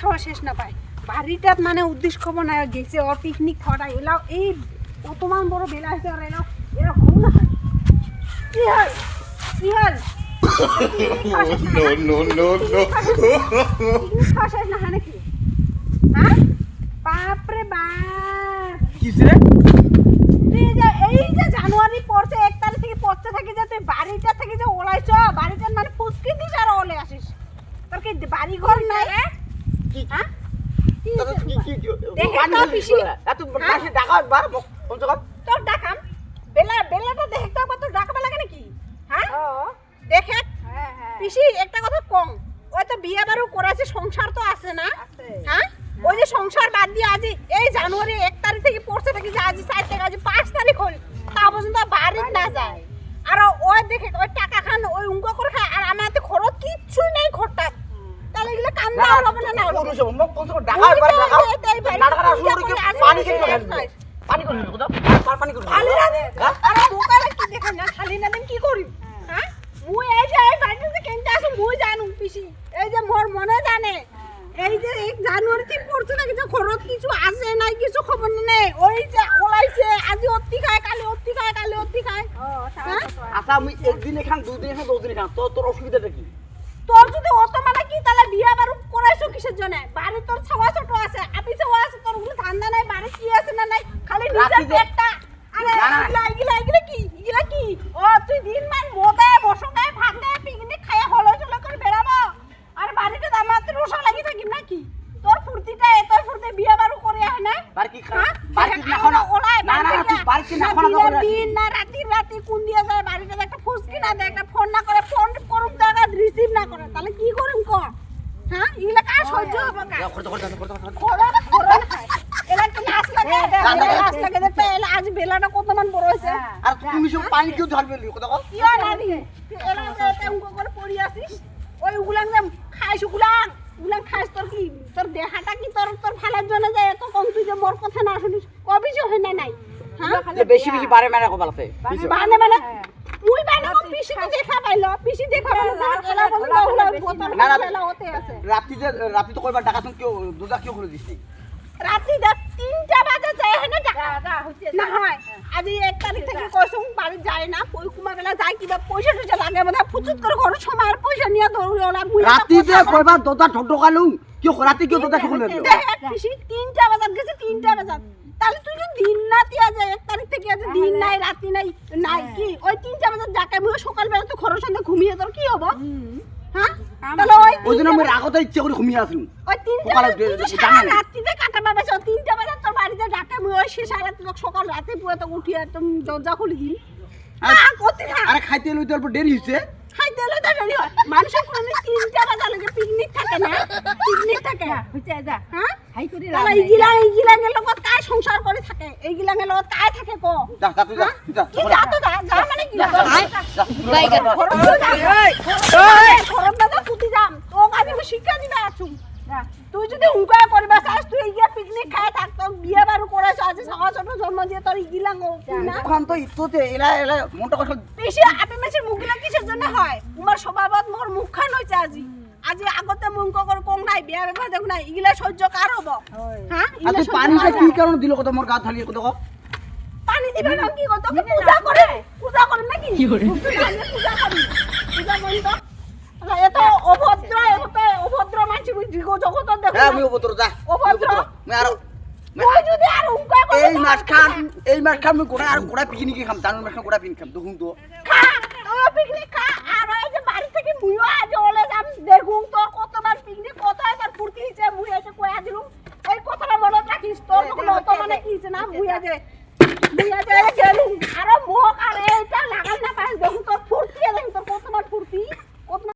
খাওয়া শেষ না পায়। বাড়িটাত মানে উদ্দেশ্য খবর না গেছে ওর পিকনিক খাওয়াটা এলাও এই অতমান বড় বেলা হয়েছে আর এলাও এরা ঘুম না। হয় কি হয় কি হল? No, no, no, no. খাওয়া না নাকি? হ্যাঁ? বাপরে বাপ! কিসে যে? এই যে জানুয়ারি পড়ছে এক তারিখ থেকে পড়তে থাকি যে তুই বাড়িটা থেকে যে ওলাইছ বাড়িটার মানে ফুসকি দিস আর ওলে আসিস। তোর কি বাড়ি ঘর নাই কি? হ্যাঁ? কি কি কি কি? দেখে পানি তো ঢালি পিসি। করে। এত মাসে টাকা বার কমসে কম। তোর ডাকাম? বেলা বেলাটা দেখতে হবে তোর ডাকবা লাগে নাকি? হ্যাঁ? দেখে পিসি একটা কথা কম। ওই তো বিয়ে বারো করেছে সংসার তো আছে না? হ্যাঁ? ওই যে সংসার বাদ দিয়ে আজ এই জানুয়ারি এক তারিখ থেকে পড়ছে নাকি যে আজ চার তারিখ আজ পাঁচ তারিখ হল। তা পর্যন্ত বাড়ি না যায়। আর ওই দেখে ওই টাকা খান ওই উঙ্গ করে খায় আর আমার হাতে খরচ কিচ্ছুই নেই খরটা পানি খালি না কি না? না হ্যাঁ? মুই এই যে এই বাড়িতে কেনতে আসুন মুই জানু পিসি। এই যে মোর মনে জানে এই যে এক জানুয়ারি থেকে পড়ছে নাকি যে খরচ কিছু আছে নাই কিছু খবর নেই। ওই যে ওলাইছে আজি অতি খায় কালি অতি খায় কালি অতি খায়। হ্যাঁ? আচ্ছা আমি একদিন এখান দুই দিন এখান দশ দিন এখান তোর তোর অসুবিধাটা কি? তোর যদি অত মানে কি তাহলে বিয়া বারু করাইছো কিসের জন্য? বাড়ি তোর ছাওয়া ছোট আছে আপি ছাওয়া আছে তোর ওগুলো ধান্দা নাই বাড়ি কি আছে না নাই খালি নিজের পেটটা। আরে। এগুলা এগুলা এগুলা কি? এগুলা কি? ও তুই দিন মান মোদায় বসকায় ভাতে পিকনিক খাইয়া হলো চলো করে বেড়াবো। আর বাড়িতে আমার তো রোষা লাগি থাকি নাকি? তোর ফুর্তিটা এত ফুর্তি বিয়া বারু করে হয় না? বাড়ি কি হ্যাঁ? বাড়ি কি না ওলাই না না তুই বাড়ি কি না দিনের করে দিন না রাতি রাতি কোন দিয়ে যায় বাড়িতে একটা ফুসকি না দেয় একটা ফোন না করে ফোন করুক জায়গা রিসিভ না করে তাহলে কি করুম? হ্যাঁ? সহ্য হবে করতে করতে করতে করতে না খায়। এলা নাচ লাগে এলা নাচ লাগে। দেখতে এলা আজ বেলাটা কত মান বড় হয়েছে। আর তুমি সব পানি কেউ ঝাড়বে কোথাও কও? কি হয় না এলা যে উঙ্গ করে পড়ি আসিস ওই উগুলাং যে উগুলাং তোর কি তোর দেহাটা কি তোর তোর ভালোর জন্য যায় এত কম? তুই যে মোর কথা না শুনিস কবিজ হয় না নাই হ্যাঁ? বেশি বেশি বারে মেরে? বানে মানে কো পিসি তো দেখা পাইলো পিসি দেখা পাইলো না বোতল হতে আছে রাত্রি যে রাত্রি তো কয়বার ডাকাতন কেউ দুধা কেউ খুলে দিস রাত্রি দা তিনটা বাজে যায় হয় না টাকা? না হয় আজি এক তারিখ থেকে কইছুম বাড়ি যায় না ওই কুমা বেলা যায় কিবা পয়সা টয়সা লাগে মানে ফুচুত করে ঘর সময় আর পয়সা নিয়ে ওলা মুই রাত্রিতে কয়বার দোতা ঠকঠকালু কেউ রাত্রি কেউ দোতা খুলে দিল দেখ পিসি তিনটা বাজার গেছে তিনটা বাজার তাহলে তুই যে দিন না তিয়া যায় এক তারিখ থেকে আছে দিন নাই রাত্রি নাই নাই কি? ওই তিনটা বাজার যাকে মুই সকালবেলা তো ঘরের সঙ্গে ঘুমিয়ে তোর কি হব? হ্যাঁ? তাহলে ওই ওই জন্য তিনটা আমি রাগতে ইচ্ছে করে ঘুমিয়ে আসলুম। ওই তিনটা সকালে বাজে তুই যে যে- সারা রাত্রিতে কাটা পাবে সব তিনটা বাজে তোর বাড়িতে ডাকে মুই ওই সকাল রাতে পুরো তো উঠিয়ে একদম দরজা খুলে দিন আরে- খাইতে লইতে অল্প দেরি হইছে। খাইতে হলে তো দেরি হয়। মানুষের কোনো তিনটা বাজা লাগে পিকনিক থাকে না? পিকনিক থাকে। হ্যাঁ এইগিলাঙের লগত কাই সংসার করে থাকে? এইগিলাঙের লগত কাই থাকে ক? যা যা তুই যা তুই যা তো যা যা। মানে কি দাদা যাম। তোক আমি শিক্ষা দিবা আছুম তুই যদি করবা চাস তুই ইয়া পিকনিক খাই থাক তোর বিয়ে বারু করেছ আজি সাহা ছোট জন্ম দিয়ে তোর ইগিলাং না মুখখান তো ইত্ততে এলা এলা মনটা কষ্ট বেশি আপে মেশির মুখগুলা কিসের জন্য হয়? তোমার স্বভাবত মোর মুখখান হয়েছে আজি। আজি আগতে মুখ করে কম নাই বিয়া ব্যাপার দেখ নাই ইগিলা সহ্য কার হব? হ্যাঁ। আর ইগিলা তুই পানিটা কি? কারণে দিল কত মোর গা ঢালিয়ে কত? পানি দিবে না কি কত পূজা করে পূজা করে নাকি? কি করে পূজা করি পূজা করি তো। এত অভদ্র এত অভদ্র মানুষ জগত দেখো না। আমি উপতর যা ও ভদ্র। আমি আরও তুই যদি আর এই মাছ খান এই মাছ খান আমি গোড়া আর গোড়া পিকনিক খাম জানুন মাছ গোড়া পিকনিক খাম দেখুন তো। পিকনিক খা আর ওই যে বাড়ি থেকে মুইও আজ ওলে যাম দেখুন তোর কতবার পিকনিক কত একবার ফুর্তি হয়েছে মুই এসে কয়া দিলুম ওই কথাটা মনে রাখিস অত মানে কি আজ মুই যে গেলুম আর মুখ আর এইটা লাগাই না পাই দেখুন তোর ফুর্তি দেখুন তোর কত ফুর্তি।